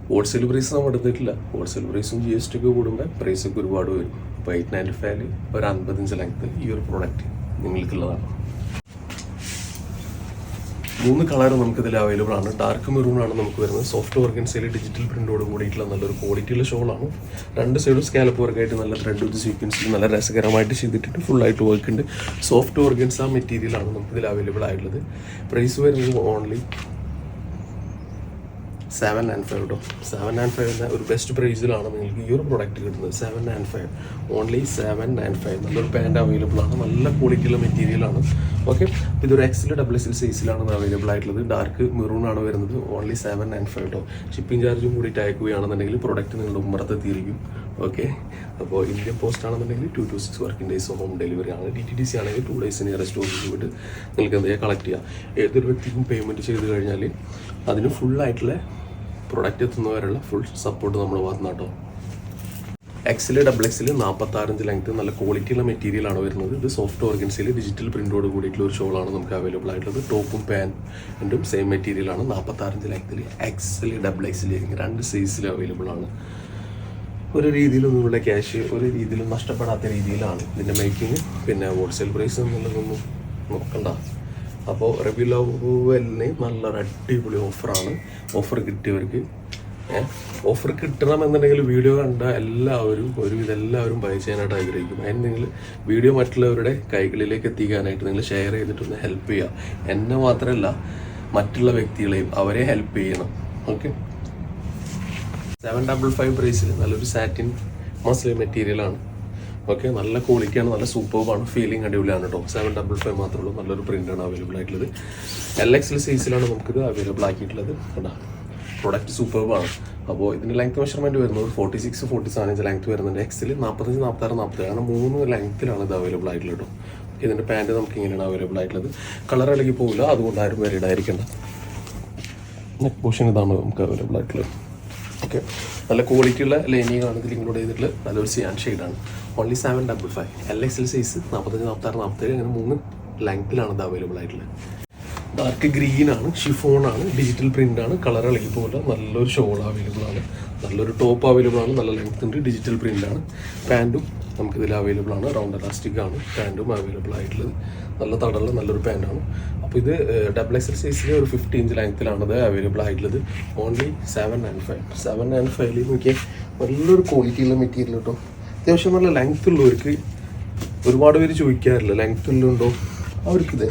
ഹോൾസെയിൽ പ്രൈസ് നമ്മൾ എടുത്തിട്ടില്ല. ഹോൾസെയിൽ പ്രൈസും ജി എസ് ടി ഒക്കെ കൂടുമ്പോൾ പ്രൈസൊക്കെ ഒരുപാട് വരും. അപ്പോൾ എയ്റ്റ് നയന്റി ഫൈവിൽ ഒരു അൻപതിഞ്ച് ലെങ്ത്തിൽ ഈ ഒരു പ്രോഡക്റ്റ് നിങ്ങൾക്കുള്ളതാണ്. മൂന്ന് കളർ നമുക്കിതിൽ അവൈലബിൾ ആണ്. ഡാർക്ക് മെറൂൺ ആണ് നമുക്ക് വരുന്നത്. സോഫ്റ്റ് ഓർഗൻസയിൽ ഡിജിറ്റൽ പ്രിന്റോട് കൂടിയിട്ടുള്ള നല്ലൊരു ക്വാളിറ്റിയുള്ള ഷോളാണ് രണ്ട് സൈഡും സ്കാലപ്പ് വർക്കായിട്ട് നല്ല ത്രെഡ് വിത്ത് സീക്വൻസിൽ നല്ല രസകരമായിട്ട് ചെയ്തിട്ടുണ്ട്. ഫുള്ളായിട്ട് വർക്ക് ഉണ്ട്. സോഫ്റ്റ് ഓർഗൻസ് ആ മെറ്റീരിയലാണ് നമുക്കിതിൽ അവൈലബിൾ ആയിട്ടുള്ളത്. പ്രൈസ് വരുന്നത് ഓൺലി സെവൻ ആൻഡ് ഫൈവ് കേട്ടോ സെവൻ ആൻഡ് ഫൈവ് എന്ന ഒരു ബെസ്റ്റ് പ്രൈസിലാണ് നിങ്ങൾക്ക് ഈ ഒരു പ്രൊഡക്റ്റ് കിട്ടുന്നത്. Seven and five. Only seven and five. നല്ലൊരു പാന്റ് അവൈലബിൾ ആണ്. നല്ല ക്വാളിറ്റിയുള്ള മെറ്റീരിയലാണ് ഓക്കെ ഇതൊരു എക്സിൽ ഡബിൾ എക്സിൽ സൈസിലാണ് അവൈലബിൾ ആയിട്ടുള്ളത്. ഡാർക്ക് മെറൂൺ ആണ് വരുന്നത്. ഓൺലി സെവൻ ആൻഡ് ഫൈവ് കേട്ടോ ഷിപ്പിംഗ് ചാർജും കൂടിയിട്ട് അയക്കുകയാണെന്നുണ്ടെങ്കിൽ പ്രൊഡക്റ്റ് നിങ്ങളുടെ ഉമ്മറത്ത് എത്തിയിരിക്കും. ഓക്കെ അപ്പോൾ ഇന്ത്യൻ പോസ്റ്റ് ആണെന്നുണ്ടെങ്കിൽ two two six working days home delivery ആണ്. ഡി ടി ഡി സി ആണെങ്കിൽ ടു ഡേയ്സിന് നിയറസ്റ്റ് ഓഫീസിൽ പോയിട്ട് നിങ്ങൾക്ക് എന്തെങ്കിലും കളക്ട് ചെയ്യാം. ഏതൊരു വ്യക്തിക്കും പേയ്മെന്റ് ചെയ്ത് കഴിഞ്ഞാൽ അതിന് ഫുള്ളായിട്ടുള്ള പ്രൊഡക്റ്റ് എത്തുന്നവരുള്ള ഫുൾ സപ്പോർട്ട് നമ്മൾ ഭാഗത്തുനിന്ന് കേട്ടോ. എക്സിൽ ഡബിൾ എക്സിൽ നാൽപ്പത്താറഞ്ച് ലെങ്ത് നല്ല ക്വാളിറ്റിയുള്ള മെറ്റീരിയൽ ആണ് വരുന്നത്. ഇത് സോഫ്റ്റ് ഓർഗൻസിൽ ഡിജിറ്റൽ പ്രിന്റോട് കൂടിയിട്ടുള്ള ഒരു ഷോളാണ് നമുക്ക് അവൈലബിൾ ആയിട്ടുള്ളത്. ടോപ്പും പാന്റും സെയിം മെറ്റീരിയൽ ആണ്. നാൽപ്പത്താറഞ്ച് ലെങ്ത്തിൽ എക്സിൽ ഡബിൾ എക്സിൽ രണ്ട് സൈസിൽ അവൈലബിൾ ആണ്. ഒരു രീതിയിലും നിങ്ങളുടെ ക്യാഷ് ഒരു രീതിയിലും നഷ്ടപ്പെടാത്ത രീതിയിലാണ് ഇതിന്റെ മേക്കിങ് പിന്നെ ഹോൾസെയിൽ പ്രൈസ് എന്നുള്ളതൊന്നും നോക്കണ്ട. അപ്പോൾ റബി ലവലിന് നല്ലൊരു അടിപൊളി ഓഫറാണ് ഓഫർ കിട്ടിയവർക്ക് ഓഫർ കിട്ടണമെന്നുണ്ടെങ്കിൽ വീഡിയോ കണ്ട എല്ലാവരും ഒരു എല്ലാവരും ബൈ ചെയ്യാനായിട്ട് ആഗ്രഹിക്കും. അതിന് നിങ്ങൾ വീഡിയോ മറ്റുള്ളവരുടെ കൈകളിലേക്ക് എത്തിക്കാനായിട്ട് നിങ്ങൾ ഷെയർ ചെയ്തിട്ടൊന്ന് ഹെൽപ്പ് ചെയ്യുക. എന്നെ മാത്രമല്ല മറ്റുള്ള വ്യക്തികളെയും അവരെ ഹെൽപ്പ് ചെയ്യണം. ഓക്കെ സെവൻ ഡബിൾ ഫൈവ് പ്രൈസിൽ നല്ലൊരു സാറ്റിൻ മസ്ലിൻ മെറ്റീരിയലാണ് ഓക്കെ നല്ല ക്വാളിറ്റിയാണ് നല്ല സൂപ്പർബാണ് ഫീലിംഗ് അടിപൊളിയാണ് കേട്ടോ സെവൻ ഡബിൾ ഫൈവ് മാത്രമേ ഉള്ളൂ. നല്ലൊരു പ്രിന്റാണ് അവൈലബിൾ ആയിട്ടുള്ളത്. എൽ എക്സിൽ സൈസിലാണ് നമുക്കിത് അവൈലബിൾ ആക്കിയിട്ടുള്ളത്. കേട്ടോ പ്രൊഡക്റ്റ് സൂപ്പർബാണ് അപ്പോൾ ഇതിന്റെ ലെങ്ത് മെഷർമെന്റ് വരുന്നത് forty six forty seven inch length വരുന്നുണ്ട്. എക്സിൽ നാൽപ്പത്തഞ്ച് നാൽപ്പത്താറ് നാൽപ്പത്തേഴ് അങ്ങനെ മൂന്ന് ലെങ്ത്തിലാണ് ഇത് അവൈലബിൾ ആയിട്ടുള്ളത് കേട്ടോ ഇതിന്റെ പാന്റ് നമുക്ക് ഇങ്ങനെയാണ് അവൈലബിൾ ആയിട്ടുള്ളത്. കളർ ഇളകി പോകില്ല അതുകൊണ്ട് ആരും വരെ ഇടായിരിക്കേണ്ട നെക്ക് പോർഷൻ ഇതാണ് നമുക്ക് അവൈലബിൾ ആയിട്ടുള്ളത്. ഓക്കെ. നല്ല ക്വാളിറ്റിയുള്ള ലൈനിങ് ആണ് ഇതിൽ ഇൻക്ലൂഡ് ചെയ്തിട്ടുള്ളത്. നല്ലൊരു സിയാൻ ഷെയ്ഡാണ് only seven double five L X L size നാൽപ്പത്തഞ്ച് നാൽപ്പത്താറ് നാൽപ്പത്തേഴ് അങ്ങനെ മൂന്ന് ലെങ്ത്തിലാണ് ഇത് അവൈലബിൾ ആയിട്ടുള്ളത്. ഡാർക്ക് ഗ്രീൻ ആണ് ഷിഫോൺ ആണ് ഡിജിറ്റൽ പ്രിന്റ് ആണ് കളർ ഇളകി പോലെ നല്ലൊരു ഷോൾ അവൈലബിൾ ആണ്. നല്ലൊരു ടോപ്പ് അവൈലബിൾ ആണ് നല്ല ലെങ്ത് ഉണ്ട് ഡിജിറ്റൽ പ്രിന്റ് ആണ്. പാന്റും നമുക്ക് ഇതിൽ അവൈലബിൾ ആണ്. റൗണ്ട് ഇലാസ്റ്റിക് ആണ്. പാന്റും അവൈലബിൾ ആയിട്ടുള്ളത്. നല്ല തടലുള്ള നല്ലൊരു പാന്റാണ് അപ്പോൾ ഇത് ഡബിൾ എക്സൽ സൈസിൽ ഒരു ഫിഫ്റ്റി ഇഞ്ച് ലെങ്ത്തിലാണത് അവൈലബിൾ ആയിട്ടുള്ളത്. Only seven nine five seven nine ഫൈവിൽ നോക്കിയാൽ നല്ലൊരു ക്വാളിറ്റിയുള്ള മെറ്റീരിയൽ കേട്ടോ അത്യാവശ്യം നല്ല ലെങ്ത് ഉള്ളവർക്ക് ഒരുപാട് പേര് ചോദിക്കാറില്ല ലെങ്ത് ഉള്ളുണ്ടോ അവർക്കിത്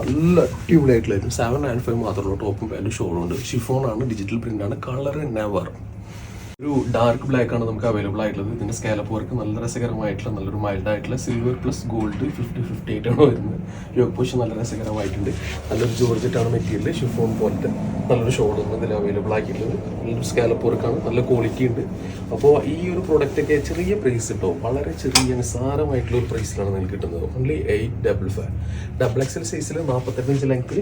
നല്ല അടിപൊളിയായിട്ടുള്ളായിരുന്നു സെവൻ നയൻ ഫൈവ് മാത്രമേ ടോപ്പും പാന്റും ഷോളും ഉണ്ട്. ഷിഫോൺ ആണ് ഡിജിറ്റൽ പ്രിന്റാണ് കളർ നെവർ ഒരു ഡാർക്ക് ബ്ലാക്ക് ആണ് നമുക്ക് അവൈലബിൾ ആയിട്ടുള്ളത്. ഇതിന്റെ സ്കാലപ്പ് വർക്ക് നല്ല രസകരമായിട്ടുള്ള നല്ലൊരു മൈൽഡ് ആയിട്ടുള്ള silver plus gold fifty fifty eight ആണ് വരുന്നത്. യോഗ പോഷൻ നല്ല രസകരമായിട്ടുണ്ട്. നല്ലൊരു ജോർജറ്റ് ആണ് മെറ്റീരിയൽ ഷിഫോൺ പോലത്തെ നല്ലൊരു ഷോളാണ് ഇതിൽ അവൈലബിൾ ആക്കിയിട്ടുള്ളത്. നല്ലൊരു സ്കാലപ്പ് വർക്കാണ് നല്ല ക്വാളിറ്റി ഉണ്ട്. അപ്പോൾ ഈ ഒരു പ്രോഡക്റ്റ് ഒക്കെ ചെറിയ പ്രൈസ് കിട്ടും വളരെ ചെറിയ നിസ്സാരമായിട്ടുള്ള ഒരു പ്രൈസിലാണ് നിങ്ങൾക്ക് കിട്ടുന്നത്. Only eight double five double XL സൈസിൽ നാൽപ്പത്തെട്ടഞ്ച് ലെങ്ത്തിൽ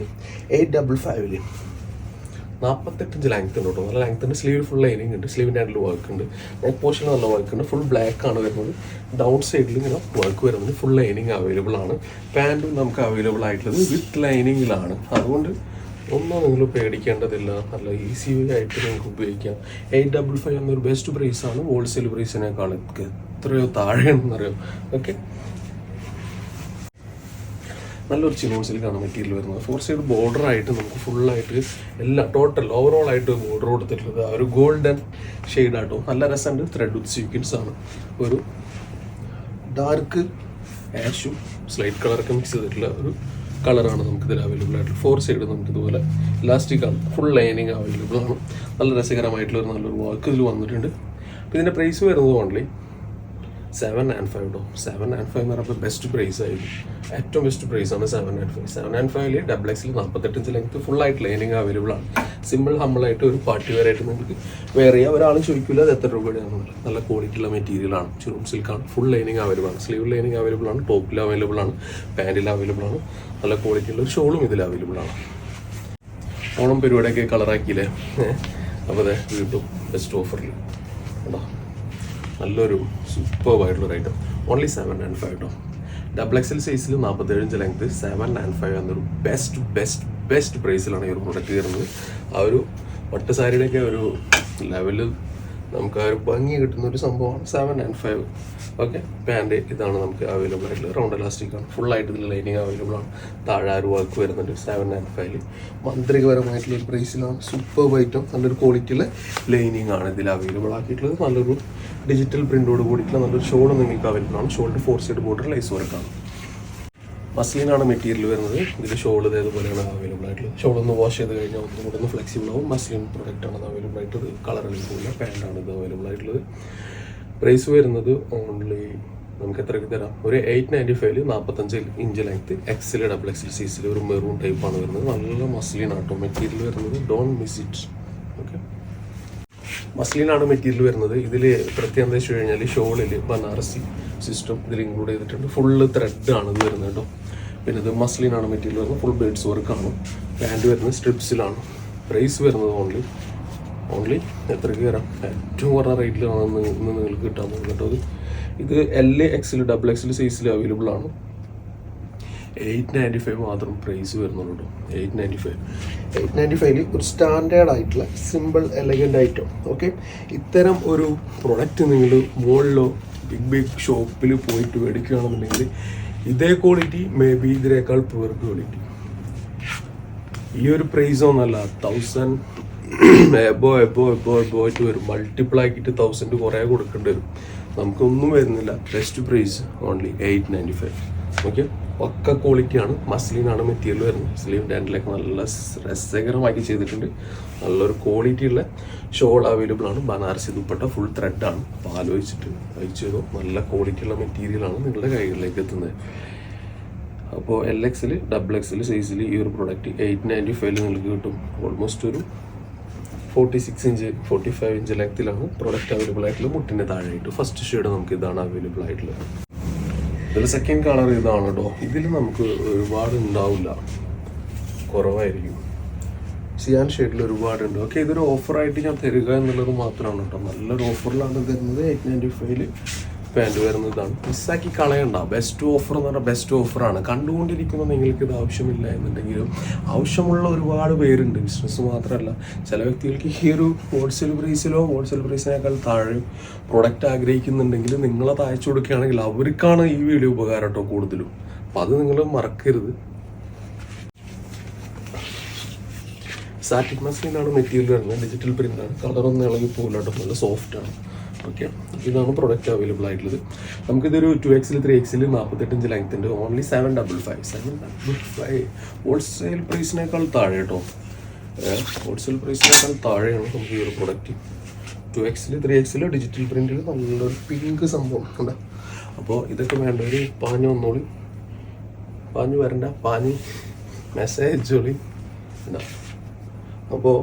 എയ്റ്റ് ഡബിൾ ഫൈവിൽ നാൽപ്പത്തെട്ടഞ്ച് ലെങ്ത് ഉണ്ട് കേട്ടോ. നല്ല ലെങ്ത് ഉണ്ട്. സ്ലീവ് ഫുൾ ലൈനിങ് ഉണ്ട്. സ്ലീവിന്റെ ആയിട്ടുള്ള വർക്ക് ഉണ്ട്. നെക്ക് പോർഷൻ നല്ല വർക്ക് ഉണ്ട്. ഫുൾ ബ്ലാക്ക് ആണ് വരുന്നത്. ഡൗൺ സൈഡിൽ ഇങ്ങനെ വർക്ക് വരുന്നത്. ഫുൾ ലൈനിങ് അവൈലബിൾ ആണ്. പാന്റും നമുക്ക് അവൈലബിൾ ആയിട്ടുള്ളത് വിത്ത് ലൈനിങ്ങിലാണ് അതുകൊണ്ട് ഒന്നും നിങ്ങൾ പേടിക്കേണ്ടതില്ല. നല്ല ഈസി ആയിട്ട് നിങ്ങൾക്ക് ഉപയോഗിക്കാം. എയ്റ്റ് ഡബിൾ ഫൈവ് എന്നൊരു ബെസ്റ്റ് പ്രൈസാണ് ഹോൾസെയിൽ പ്രൈസിനേക്കാൾ എത്രയോ താഴെയാണെന്നറിയാം. ഓക്കെ നല്ലൊരു ചിനോൺ സിൽക്കാണ് മെറ്റീരിയൽ വരുന്നത്. ഫോർ സൈഡ് ബോർഡർ ആയിട്ട് നമുക്ക് ഫുള്ളായിട്ട് എല്ലാ ടോട്ടൽ ഓവറോൾ ആയിട്ട് ബോർഡർ കൊടുത്തിട്ടുള്ളത് ആ ഒരു ഗോൾഡൻ ഷെയ്ഡ് ആട്ടോ. നല്ല രസമുണ്ട്. ത്രെഡ് വിത്ത് സീക്വൻസ് ആണ്. ഒരു ഡാർക്ക് ആഷും സ്ലൈറ്റ് കളറൊക്കെ മിക്സ് ചെയ്തിട്ടുള്ള ഒരു കളറാണ് നമുക്കിതിൽ അവൈലബിൾ ആയിട്ടുള്ളത്. ഫോർ സൈഡ് നമുക്ക് ഇതുപോലെ ഇലാസ്റ്റിക് ആണ്. ഫുൾ ലൈനിങ് അവൈലബിൾ ആണ്. നല്ല രസകരമായിട്ടുള്ള ഒരു നല്ലൊരു വർക്ക് ഇതിൽ വന്നിട്ടുണ്ട്. അപ്പോൾ ഇതിന്റെ പ്രൈസ് വരുന്നത് ഓൺലി സെവൻ ആൻഡ് ഫൈവ് ഉണ്ടോ സെവൻ ആൻഡ് ഫൈവ് എന്ന് പറയുമ്പോൾ ബെസ്റ്റ് പ്രൈസ് ആയിരുന്നു. ഏറ്റവും ബെസ്റ്റ് പ്രൈസ് ആണ് seven and five seven and ഫൈവിൽ ഡബിൾ എക്സിൽ നാൽപ്പത്തെട്ട് ഇഞ്ച് ലെങ്ത് ഫുൾ ആയിട്ട് ലൈനിങ് അവൈലബിൾ ആണ്. സിമ്പിൾ ഹമ്പിളായിട്ട് ഒരു പാർട്ടി വെയർ ആയിട്ട് നിങ്ങൾക്ക് വെയർ ചെയ്യാം ഒരാളും ചോദിക്കില്ല അത് എത്ര രൂപയുടെയാണെന്നുള്ളത് നല്ല ക്വാളിറ്റി ഉള്ള മെറ്റീരിയൽ ആണ്. ചുരും സിൽക്കാണ് ഫുൾ ലൈനിങ് അവൈലബിൾ ആണ്. സ്ലീവ് ലൈനിങ് അവൈലബിൾ ആണ്. ടോപ്പിൽ അവൈലബിൾ ആണ്. പാന്റിൽ അവൈലബിൾ ആണ്. നല്ല ക്വാളിറ്റി ഉള്ള ഷോളും ഇതിൽ അവൈലബിൾ ആണ്. ഓണം പരിപാടിയൊക്കെ കളറാക്കിയില്ലേ അപ്പോൾ അതെ വീണ്ടും ബെസ്റ്റ് ഓഫറിൽ കേട്ടോ നല്ലൊരു സൂപ്പർ ആയിട്ടുള്ള item only seven and five കേട്ടോ ഡബിൾ എക്സൽ സൈസിൽ നാൽപ്പത്തേഴ് ലെങ്ത് സെവൻ ആൻഡ് ഫൈവ് എന്നൊരു ബെസ്റ്റ് ബെസ്റ്റ് ബെസ്റ്റ് പ്രൈസിലാണ് ഈ ഒരു പ്രൊഡക്റ്റ് കയറുന്നത് ആ ഒരു പട്ട് സാരിയുടെയൊക്കെ ഒരു ലെവൽ നമുക്ക് ആ ഒരു ഭംഗി കിട്ടുന്ന ഒരു സംഭവമാണ് seven and five okay pant ഇതാണ് നമുക്ക് അവൈലബിൾ ആയിട്ടുള്ളത്. റൗണ്ട് ഇലാസ്റ്റിക് ആണ്. ഫുൾ ആയിട്ട് ഇതിൽ ലൈനിങ് അവൈലബിൾ ആണ്. താഴെ ഒരു വർക്ക് വരുന്നുണ്ട് സെവൻ ആൻഡ് ഫൈവ് മന്ത്രികപരമായിട്ടുള്ള ഒരു പ്രൈസിലാണ് സൂപ്പർ വൈറ്റും നല്ലൊരു ക്വാളിറ്റിയുള്ള ലൈനിങ് ആണ് ഇതിൽ അവൈലബിൾ ആക്കിയിട്ടുള്ളത്. നല്ലൊരു ഡിജിറ്റൽ പ്രിന്റോട് കൂടിയിട്ടുള്ള നല്ലൊരു ഷോൾ നിങ്ങൾക്ക് അവൈലബിൾ ആണ്. ഷോളിന്റെ ഫോർ സൈഡ് ബോർഡർ ലൈസ് വർക്കാണ് മസ്ലിനാണ് മെറ്റീരിയൽ വരുന്നത്. ഇതിൽ ഷോൾ ഇതേപോലെയാണ് അവൈലബിൾ ആയിട്ടുള്ളത്. ഷോൾ ഒന്ന് വാഷ് ചെയ്ത് കഴിഞ്ഞാൽ ഒന്നും കൂടെ ഒന്ന് ഫ്ലെക്സിബിൾ ആവും. മസ്ലിൻ പ്രൊഡക്റ്റ് ആണ് അവൈലബിൾ ആയിട്ടുള്ളത് കളർ പോകില്ല പാന്റാണ് ഇത് അവൈലബിൾ ആയിട്ടുള്ളത്. പ്രൈസ് വരുന്നത് ഓൺലി നമുക്ക് എത്രയ്ക്ക് തരാം? ഒരു എയ്റ്റ് നയന്റി ഫൈവിൽ നാൽപ്പത്തഞ്ച് ഇഞ്ച് ലെങ്ത് എക്സിൽ ഡബിൾ എക്സിൽ സൈസിൽ ഒരു മെറൂൺ ടൈപ്പാണ് വരുന്നത്. നല്ല മസ്ലിൻ ആട്ടോ മെറ്റീരിയൽ വരുന്നത്. ഡോൺ മിസ് ഇറ്റ് ഓക്കെ മസ്ലിനാണ് മെറ്റീരിയൽ വരുന്നത്. ഇതിൽ പ്രത്യേകം എന്താ വെച്ച് കഴിഞ്ഞാൽ ഷോളിൽ ബനാറസി സിസ്റ്റം ഇതിൽ ഇൻക്ലൂഡ് ചെയ്തിട്ടുണ്ട്. ഫുള്ള് ത്രെഡ് ആണ് ഇത് വരുന്നത് കേട്ടോ പിന്നെ ഇത് മസ്ലിനാണ് മെറ്റീരിയൽ വരുന്നത്. ഫുൾ ബേഡ്സ് വർക്കാണ് പാന്റ് വരുന്നത് സ്ട്രിപ്സിലാണ് പ്രൈസ് വരുന്നത് ഓൺലി ഓൺലി എത്രയ്ക്ക് വരാം? ഏറ്റവും കുറഞ്ഞ റേറ്റിലാണ് ഇന്ന് നിങ്ങൾക്ക് കിട്ടാൻ പോകുന്നത് കേട്ടോ ഇത്. എൽ എൽ എക്സിൽ ഡബിൾ എക്സിൽ സൈസിൽ അവൈലബിൾ ആണ്. എയ്റ്റ് നയന്റി ഫൈവ് മാത്രം പ്രൈസ് വരുന്നുള്ളൂ eight ninety five eight ninety ഫൈവിൽ ഒരു സ്റ്റാൻഡേർഡ് ആയിട്ടുള്ള സിമ്പിൾ എലഗന്റ് ഐറ്റം ഓക്കെ ഇത്തരം ഒരു പ്രൊഡക്റ്റ് നിങ്ങൾ മുകളിലോ ബിഗ് ബിഗ് ഷോപ്പിൽ പോയിട്ട് മേടിക്കുകയാണെന്നുണ്ടെങ്കിൽ ഇതേ ക്വാളിറ്റി മേ ബി ഇതിനേക്കാൾ പുവർ ക്വാളിറ്റി ഈ ഒരു പ്രൈസ് ഒന്നല്ല thousand above above above above ആയിട്ട് വരും. മൾട്ടിപ്പിൾ ആക്കിയിട്ട് തൗസൻഡ് കുറേ കൊടുക്കേണ്ടി വരും. നമുക്കൊന്നും വരുന്നില്ല. Best price only eight ninety five okay. ഒക്കെ ക്വാളിറ്റിയാണ് മസ്ലിനാണ് മെറ്റീരിയൽ വരുന്നത്. സ്ലീവ് ഡാൻഡിലൊക്കെ നല്ല രസകരമാക്കി ചെയ്തിട്ടുണ്ട്. നല്ലൊരു ക്വാളിറ്റി ഉള്ള ഷോൾ അവൈലബിൾ ആണ്. ബനാറസി ദുപ്പട്ട ഫുൾ ത്രെഡാണ് അപ്പോൾ ആലോചിച്ചിട്ട് അയച്ചു നല്ല ക്വാളിറ്റി ഉള്ള മെറ്റീരിയലാണ് നിങ്ങളുടെ കൈകളിലേക്ക് എത്തുന്നത്. അപ്പോൾ എൽ എക്സിൽ ഡബിൾ എക്സിൽ സൈസിൽ ഈ ഒരു പ്രൊഡക്റ്റ് എയ്റ്റ് നയന്റി ഫൈവിൽ നിങ്ങൾക്ക് കിട്ടും. ഓൾമോസ്റ്റ് ഒരു forty six inch forty five inch ലെങ്ത്തിലാണ് product available ആയിട്ടുള്ളത് മുട്ടിന്റെ താഴെയായിട്ട്. ഫസ്റ്റ് ഷെയ്ഡ് നമുക്ക് ഇതാണ് അവൈലബിൾ ആയിട്ടുള്ളത്. ഇതിൽ സെക്കൻഡ് കളർ ഇതാണ് കേട്ടോ ഇതിൽ നമുക്ക് ഒരുപാട് ഉണ്ടാവില്ല കുറവായിരിക്കും. സിയാൻ ഷെയ്ഡിൽ ഒരുപാടുണ്ട്. ഓക്കെ ഇതൊരു ഓഫറായിട്ട് ഞാൻ തരിക എന്നുള്ളത് മാത്രമാണ് കേട്ടോ. നല്ലൊരു ഓഫറിലാണ് തരുന്നത്. എയ്റ്റ് നയന്റി ഫൈവിൽ പാന്റ് വരുന്നതാണ് മിസ്സാക്കി കളയണ്ട. ബെസ്റ്റ് ഓഫർ എന്ന് പറഞ്ഞാൽ ബെസ്റ്റ് ഓഫറാണ് കണ്ടുകൊണ്ടിരിക്കുന്ന നിങ്ങൾക്ക് ഇത് ആവശ്യമില്ല എന്നുണ്ടെങ്കിലും ആവശ്യമുള്ള ഒരുപാട് പേരുണ്ട്. ബിസിനസ് മാത്രമല്ല. ചില വ്യക്തികൾക്ക് ഈ ഒരു ഹോൾസെയിൽ പ്രൈസിലോ ഹോൾസെയിൽ പ്രൈസിനേക്കാൾ താഴെ പ്രൊഡക്റ്റ് ആഗ്രഹിക്കുന്നുണ്ടെങ്കിൽ നിങ്ങളത് അയച്ചു കൊടുക്കുകയാണെങ്കിൽ അവർക്കാണ് ഈ വീഡിയോ ഉപകാരം കേട്ടോ കൂടുതലും. അപ്പം അത് നിങ്ങൾ മറക്കരുത്. സാറ്റിക് മസ്ലിനാണ് മെറ്റീരിയൽ വരുന്നത്. ഡിജിറ്റൽ പ്രിന്റാണ് കളറൊന്നും ഇളകി പോകില്ല കേട്ടോ. നല്ല സോഫ്റ്റാണ് ഓക്കെ ഇതാണ് പ്രൊഡക്റ്റ് അവൈലബിൾ ആയിട്ടുള്ളത്. നമുക്കിതൊരു ടു എക്സിൽ ത്രീ എക്സിൽ നാൽപ്പത്തെട്ടഞ്ച് ലെങ്ത് ഉണ്ട്. Only seven double five seven double five wholesale പ്രൈസിനേക്കാൾ താഴെ കേട്ടോ ഹോൾസെയിൽ പ്രൈസിനേക്കാൾ താഴെയാണ് നമുക്ക് ഈ ഒരു പ്രൊഡക്റ്റ് ടു എക്സിൽ ത്രീ എക്സിൽ ഡിജിറ്റൽ പ്രിന്റിൽ നല്ലൊരു പിങ്ക് സംഭവം ഉണ്ട്. അപ്പോൾ ഇതൊക്കെ വേണ്ട. ഒരു പാഞ്ഞ് വന്നോളി. പാഞ്ഞ് വരണ്ട. പാഞ്ഞ് മെസ്സേജ് അയച്ചോളി അപ്പോൾ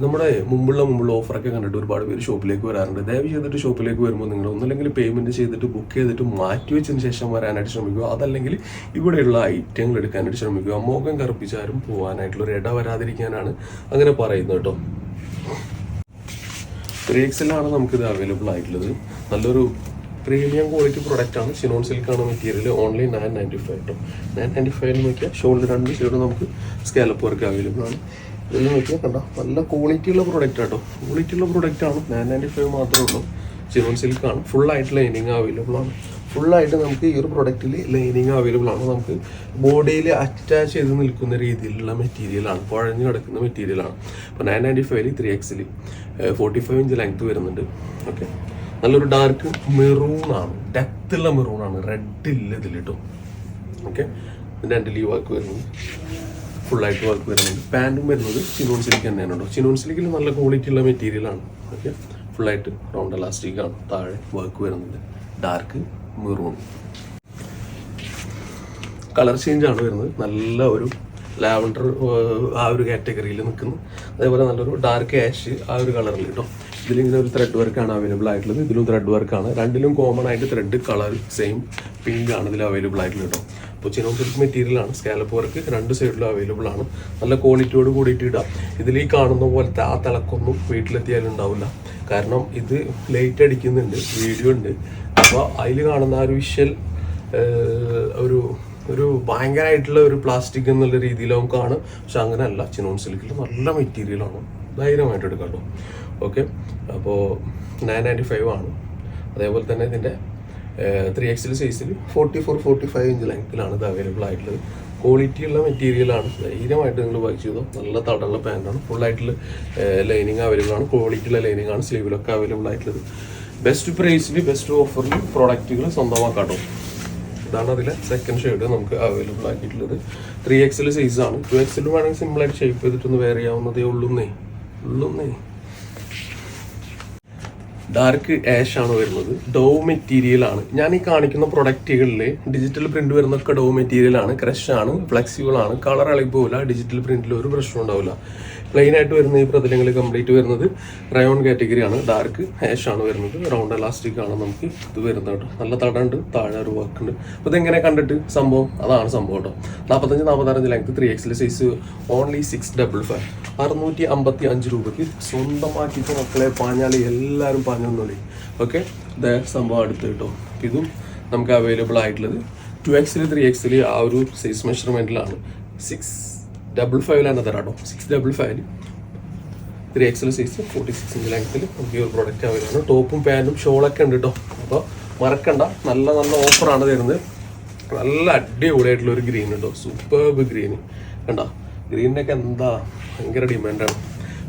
നമ്മുടെ മുമ്പുള്ള മുമ്പുള്ള ഓഫറൊക്കെ കണ്ടിട്ട് ഒരുപാട് പേര് ഷോപ്പിലേക്ക് വരാറുണ്ട്. ദയവ് ചെയ്തിട്ട് ഷോപ്പിലേക്ക് വരുമ്പോൾ നിങ്ങൾ ഒന്നല്ലെങ്കിൽ പേയ്മെന്റ് ചെയ്തിട്ട് ബുക്ക് ചെയ്തിട്ട് മാറ്റി വെച്ചതിന് ശേഷം വരാനായിട്ട് ശ്രമിക്കുക. അതല്ലെങ്കിൽ ഇവിടെയുള്ള ഐറ്റങ്ങൾ എടുക്കാനായിട്ട് ശ്രമിക്കുക. മോഖം കറുപ്പിച്ചാരും പോകാനായിട്ടുള്ള ഒരു ഇട വരാതിരിക്കാനാണ് അങ്ങനെ പറയുന്നത് കേട്ടോ. ത്രീ എക്സിലാണ് നമുക്കിത് അവൈലബിൾ ആയിട്ടുള്ളത്. നല്ലൊരു പ്രീമിയം ക്വാളിറ്റി പ്രൊഡക്റ്റ് ആണ്. Chinon സിൽക്കാണ് material only nine ninety five കേട്ടോ നയൻ നയന്റി ഫൈവ് നോക്കിയാൽ ഷോൾഡർ രണ്ട് സൈഡ് നമുക്ക് സ്കാലപ്പ് വർക്ക് അവൈലബിൾ ആണ്. ഇതിൽ നോക്കിയാൽ കണ്ടോ? നല്ല ക്വാളിറ്റി ഉള്ള പ്രൊഡക്റ്റ് കേട്ടോ. ക്വാളിറ്റി ഉള്ള പ്രൊഡക്റ്റ് ആണ്. നയൻ നയന്റി ഫൈവ് മാത്രമേ ഉള്ളൂ. സിനോൺ സിൽക്കാണ് ഫുള്ളായിട്ട് ലൈനിങ് അവൈലബിൾ ആണ്. ഫുൾ ആയിട്ട് നമുക്ക് ഈ ഒരു പ്രൊഡക്റ്റിൽ ലൈനിങ് അവൈലബിൾ ആണ്. നമുക്ക് ബോഡിയിൽ അറ്റാച്ച് ചെയ്ത് നിൽക്കുന്ന രീതിയിലുള്ള മെറ്റീരിയലാണ് കുഴഞ്ഞു കിടക്കുന്ന മെറ്റീരിയലാണ് അപ്പോൾ നയൻ നയന്റി ഫൈവിൽ ത്രീ എക്സിൽ ഫോർട്ടി ഫൈവ് ഇഞ്ച് ലെങ്ത് വരുന്നുണ്ട്. ഓക്കെ നല്ലൊരു ഡാർക്ക് മെറൂണാണ് ആണ്. ഡെപ്ത് ഉള്ള മെറൂൺ ആണ്. റെഡ് ഇല്ല ഇതിൽ കേട്ടോ ഓക്കെ ഇതിന്റെ എന്റെ ലീവ് വർക്ക് വരുന്നത് ഫുള്ളായിട്ട് വർക്ക് വരുന്നുണ്ട്. പാന്റും വരുന്നത് ചിനോൺ സിലിക്ക് തന്നെയാണ് കേട്ടോ ചിനോൺ സിലിക്കിൽ നല്ല ക്വാളിറ്റി ഉള്ള മെറ്റീരിയലാണ് ഓക്കെ ഫുള്ളായിട്ട് റൗണ്ട് ഇലാസ്റ്റിക്കാണ് താഴെ വർക്ക് വരുന്നുണ്ട് ഡാർക്ക് മെറൂൺ കളർ ചേഞ്ച് ആണ് വരുന്നത്. നല്ല ഒരു ലാവൻഡർ ആ ഒരു കാറ്റഗറിയിൽ നിൽക്കുന്നു. അതേപോലെ നല്ലൊരു ഡാർക്ക് ആഷ് ആ ഒരു കളറിൽ കേട്ടോ ഇതിലിങ്ങനെ ഒരു ത്രെഡ് വർക്കാണ് അവൈലബിൾ ആയിട്ടുള്ളത്. ഇതിലും ത്രെഡ് വർക്കാണ് രണ്ടിലും കോമൺ ആയിട്ട് ത്രെഡ് കളർ സെയിം പിങ്ക് ആണ് ഇതിൽ അവൈലബിൾ ആയിട്ടുള്ളത് കേട്ടോ അപ്പോൾ ചിനോ മെറ്റീരിയൽ ആണ് സ്കാലപ്പ് വർക്ക് രണ്ട് സൈഡിലും അവൈലബിൾ ആണ്. നല്ല ക്വാളിറ്റിയോട് കൂടിയിട്ട് ഇടാം. ഇതിൽ ഈ കാണുന്ന പോലത്തെ ആ തിളക്കൊന്നും വീട്ടിലെത്തിയാലും ഉണ്ടാവില്ല. കാരണം ഇത് ലൈറ്റ് അടിക്കുന്നുണ്ട് വീഡിയോ ഉണ്ട്. അപ്പോൾ അതിൽ കാണുന്ന ആ ഒരു വിഷ്വൽ ഒരു ഒരു ഭയങ്കരമായിട്ടുള്ള ഒരു പ്ലാസ്റ്റിക് എന്നുള്ള രീതിയിലാവും കാണും. പക്ഷെ അങ്ങനെയല്ല. ചിനോൺ സിൽക്കിൽ നല്ല മെറ്റീരിയലാണ് ധൈര്യമായിട്ട് എടുക്കാം കേട്ടോ ഓക്കെ? അപ്പോൾ നയൻ നയന്റി ഫൈവ് ആണ്. അതേപോലെ തന്നെ ഇതിന്റെ ത്രീ എക്സിൽ സൈസിൽ forty four forty five inch ലെങ്ത്തിലാണ് ഇത് അവൈലബിൾ ആയിട്ടുള്ളത്. ഉള്ള മെറ്റീരിയലാണ് ധൈര്യമായിട്ട് നിങ്ങൾ ബൈ ചെയ്തോ. നല്ല തടമുള്ള പാന്റാണ് ഫുള്ളായിട്ടുള്ള ലൈനിങ് അവൈലബിൾ ആണ്. ക്വാളിറ്റി ഉള്ള ലൈനിങ് ആണ് സ്ലീവിലൊക്കെ അവൈലബിൾ ആയിട്ടുള്ളത്. ബെസ്റ്റ് പ്രൈസിൽ ബെസ്റ്റ് ഓഫറിൽ പ്രോഡക്റ്റുകൾ സ്വന്തമാക്കാട്ടോ. ഇതാണ് അതിലെ സെക്കൻഡ് ഷെയ്ഡ് നമുക്ക് അവൈലബിൾ ആക്കിയിട്ടുള്ളത്. ത്രീ എക്സിൽ സൈസാണ് ടു എക്സിൽ വേണമെങ്കിൽ സിമ്പിളായിട്ട് ഷേപ്പ് ചെയ്തിട്ടൊന്ന് വെയർ ചെയ്യാവുന്നതേ ഉള്ളൂന്നേ. ഉള്ളൂന്നേ. ഡാർക്ക് ആഷ് ആണ് വരുന്നത്. ഡോ മെറ്റീരിയൽ ആണ്. ഞാൻ ഈ കാണിക്കുന്ന പ്രൊഡക്റ്റുകളിൽ ഡിജിറ്റൽ പ്രിന്റ് വരുന്നൊക്കെ ഡോ മെറ്റീരിയൽ ആണ്. ക്രഷ് ആണ് ഫ്ലെക്സിബിൾ ആണ്. കളർ ഇളകിപ്പോവില്ല ഡിജിറ്റൽ പ്രിന്റിൽ ഒരു പ്രശ്നം ഉണ്ടാവില്ല. പ്ലെയിൻ ആയിട്ട് വരുന്ന ഈ പ്രതലങ്ങൾ കംപ്ലീറ്റ് വരുന്നത് റയോൺ കാറ്റഗറിയാണ് ഡാർക്ക് ഹാഷ് ആണ് വരുന്നത്. റൗണ്ട് എലാസ്റ്റിക് ആണ് നമുക്ക് ഇത് വരുന്നത് കേട്ടോ. നല്ല തടണ്ട് താഴെ ഒരു വർക്ക് ഉണ്ട്. അപ്പോൾ ഇതെങ്ങനെ കണ്ടിട്ട് സംഭവം? അതാണ് സംഭവം കേട്ടോ. നാൽപ്പത്തഞ്ച് നാൽപ്പത്തഞ്ച് ലെങ്ത് ത്രീ എക്സിൽ size only six double five അറുന്നൂറ്റി അമ്പത്തി അഞ്ച് രൂപയ്ക്ക് സ്വന്തമാക്കിയിട്ട് മക്കളെ പാഞ്ഞാൽ എല്ലാവരും പാഞ്ഞൊന്നുള്ളി ഓക്കെ ഇതേ സംഭവം അടുത്ത് കേട്ടോ. ഇതും നമുക്ക് അവൈലബിൾ ആയിട്ടുള്ളത്. ടു എക്സിൽ ത്രീ എക്സിൽ ആ ഒരു സൈസ് മെഷർമെന്റിലാണ് സിക്സ് ഡബിൾ ഫൈവിലാണ് തരാം കേട്ടോ സിക്സ് ഡബിൾ ഫൈവിൽ three XL size forty six inch ലെങ്ത്തിൽ നമുക്ക് ഈ ഒരു പ്രോഡക്റ്റ് അവൈലബിൾ ആണ്. ടോപ്പും പാന്റും ഷോളൊക്കെ ഉണ്ട് കേട്ടോ അപ്പോൾ മറക്കണ്ട. നല്ല നല്ല ഓഫറാണ് തരുന്നത്. നല്ല അടിപൊളിയായിട്ടുള്ള ഒരു ഗ്രീൻ കേട്ടോ സൂപ്പർബ് ഗ്രീൻ കണ്ട? ഗ്രീനിനൊക്കെ എന്താ? ഭയങ്കര ഡിമാൻഡാണ്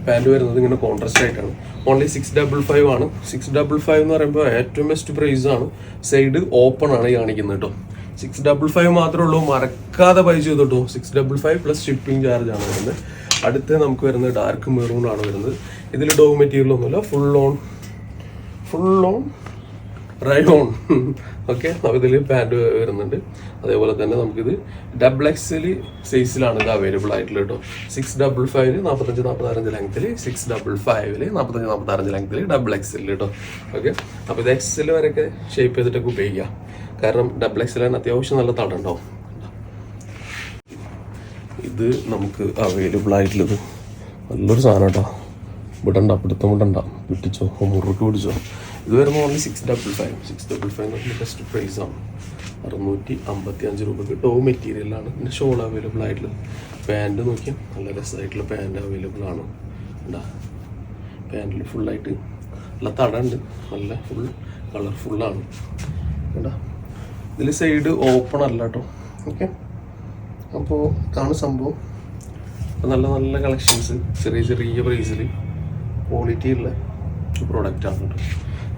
പാന്റ് വരുന്നത് ഇങ്ങനെ കോൺട്രാസ്റ്റ് ആയിട്ടാണ്. ഓൺലി സിക്സ് ഡബിൾ ഫൈവ് ആണ്. സിക്സ് ഡബിൾ ഫൈവ് എന്ന് പറയുമ്പോൾ ഏറ്റവും ബെസ്റ്റ് പ്രൈസ് ആണ്. സൈഡ് ഓപ്പൺ ആണ് കാണിക്കുന്നത് കേട്ടോ സിക്സ് ഡബിൾ ഫൈവ് മാത്രമേ ഉള്ളൂ മറക്കാതെ pay ചെയ്തോട്ടോ. Six double five plus shipping charge ആണ് വരുന്നത്. അടുത്ത് നമുക്ക് വരുന്നത് ഡാർക്ക് മെറൂൺ ആണ് വരുന്നത്. ഇതിൽ ഡോ മെറ്റീരിയൽ ഒന്നുമില്ല. Full on full on rayon okay ഇതിൽ പാന്റ് വരുന്നുണ്ട്. അതേപോലെ തന്നെ നമുക്കിത് ഡബിൾ എക്സിൽ സൈസിലാണ് ഇത് അവൈലബിൾ ആയിട്ടുള്ളത് കേട്ടോ. സിക്സ് ഡബിൾ ഫൈവിൽ നാൽപ്പത്തഞ്ച് നാൽപ്പത്താറഞ്ച് ലെങ്ത്തിൽ സിക്സ് ഡബിൾ ഫൈവിൽ നാൽപ്പത്തഞ്ച് നാൽപ്പത്താറഞ്ച് ലെങ്ത്തിൽ ഡബിൾ എക്സിൽ കേട്ടോ. ഓക്കെ അപ്പോൾ ഇത് എക്സിൽ വരെയൊക്കെ ഷേപ്പ് ചെയ്തിട്ടൊക്കെ ഉപയോഗിക്കാം. കാരണം ഡബിൾ എക്സലാണ് അത്യാവശ്യം നല്ല തടുണ്ടാവും ഇത് നമുക്ക് അവൈലബിൾ ആയിട്ടുള്ളത് നല്ലൊരു സാധനം കേട്ടോ. വിടണ്ട പിടുത്തം വിടണ്ട പിടിച്ചോ മുറുക്ക് പിടിച്ചോ. ഇത് വരുമ്പോൾ only six double five six double five എന്ന് ബെസ്റ്റ് പ്രൈസ് ആണ്. അറുന്നൂറ്റി അമ്പത്തി അഞ്ച് രൂപയ്ക്ക് ടോ മെറ്റീരിയലാണ് പിന്നെ ഷോൾ അവൈലബിൾ ആയിട്ടുള്ളത്. പാന്റ് നോക്കിയാൽ നല്ല രസമായിട്ടുള്ള പാന്റ് അവൈലബിൾ ആണ്. ഉണ്ടാ പാന്റിൽ ഫുള്ളായിട്ട് നല്ല തടമുണ്ട് നല്ല ഫുൾ കളർഫുള്ളാണ് കേട്ടാ ഇതിൽ സൈഡ് ഓപ്പൺ അല്ല കേട്ടോ ഓക്കെ അപ്പോൾ ഇതാണ് സംഭവം. നല്ല നല്ല കളക്ഷൻസ് ചെറിയ ചെറിയ പ്രൈസിൽ ക്വാളിറ്റി ഉള്ള പ്രോഡക്റ്റ് ആണ് കേട്ടോ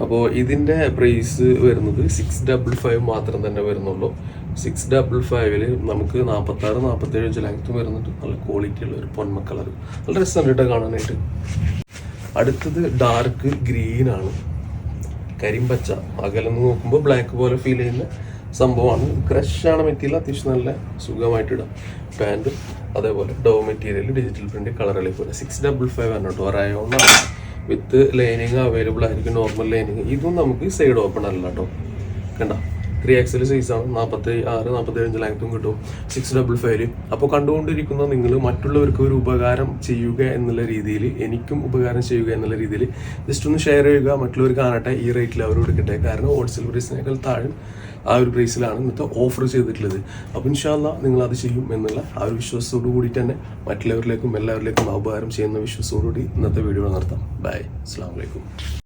അപ്പോൾ ഇതിന്റെ പ്രൈസ് വരുന്നത് സിക്സ് ഡബിൾ ഫൈവ് മാത്രം തന്നെ വരുന്നുള്ളൂ. സിക്സ് ഡബിൾ ഫൈവിൽ നമുക്ക് നാൽപ്പത്താറ് നാൽപ്പത്തേഴ് ഇഞ്ച് ലെങ്ത് വരുന്നുണ്ട്. നല്ല ക്വാളിറ്റി ഉള്ള ഒരു പൊന്മ കളർ നല്ല രസമുണ്ട് കേട്ടോ കാണാനായിട്ട്. അടുത്തത് ഡാർക്ക് ഗ്രീൻ ആണ്. കരിമ്പച്ച. അകലെന്ന് നോക്കുമ്പോൾ ബ്ലാക്ക് പോലെ ഫീൽ ചെയ്യുന്ന സംഭവമാണ്. ക്രഷാണ് മെറ്റീരിയൽ അത്യാവശ്യം നല്ല സുഖമായിട്ട് ഇടാം അതേപോലെ ഡോ മെറ്റീരിയൽ ഡിജിറ്റൽ പ്രിന്റ് കളറുകളിൽ പോലെ. സിക്സ് ഡബിൾ ഫൈവ് ആണ് കേട്ടോ വിത്ത് ലൈനിങ് അവൈലബിൾ ആയിരിക്കും നോർമൽ ലൈനിങ് ഇതും നമുക്ക് സൈഡ് ഓപ്പൺ അല്ല കേട്ടോ കണ്ട? ത്രീ എക്സൽ സൈസാണ് നാൽപ്പത്തി ആറ് നാൽപ്പത്തി അഞ്ച് ലാങ്ത്തും കിട്ടും. സിക്സ് ഡബിൾ ഫൈവ് അപ്പോൾ കണ്ടുകൊണ്ടിരിക്കുന്ന നിങ്ങൾ മറ്റുള്ളവർക്ക് ഒരു ഉപകാരം ചെയ്യുക എന്നുള്ള രീതിയിൽ എനിക്കും ഉപകാരം ചെയ്യുക എന്നുള്ള രീതിയിൽ ജസ്റ്റ് ഒന്ന് ഷെയർ ചെയ്യുക. മറ്റുള്ളവർ കാണട്ടെ. ഈ റേറ്റിൽ അവർ എടുക്കട്ടെ. കാരണം ഹോൾസെയിൽ പ്രൈസിനേക്കാൾ താഴെ. ആ ഒരു പ്രൈസിലാണ് ഇന്നത്തെ ഓഫർ ചെയ്തിട്ടുള്ളത്. അപ്പോൾ ഇൻഷാല്ല നിങ്ങൾ അത് ചെയ്യും എന്നുള്ള ആ ഒരു വിശ്വാസത്തോടു കൂടി തന്നെ മറ്റുള്ളവരിലേക്കും എല്ലാവരിലേക്കും ഉപകാരം ചെയ്യുന്ന വിശ്വാസത്തോടുകൂടി ഇന്നത്തെ വീഡിയോ നടത്താം ബൈ അസ്സാം വലൈക്കും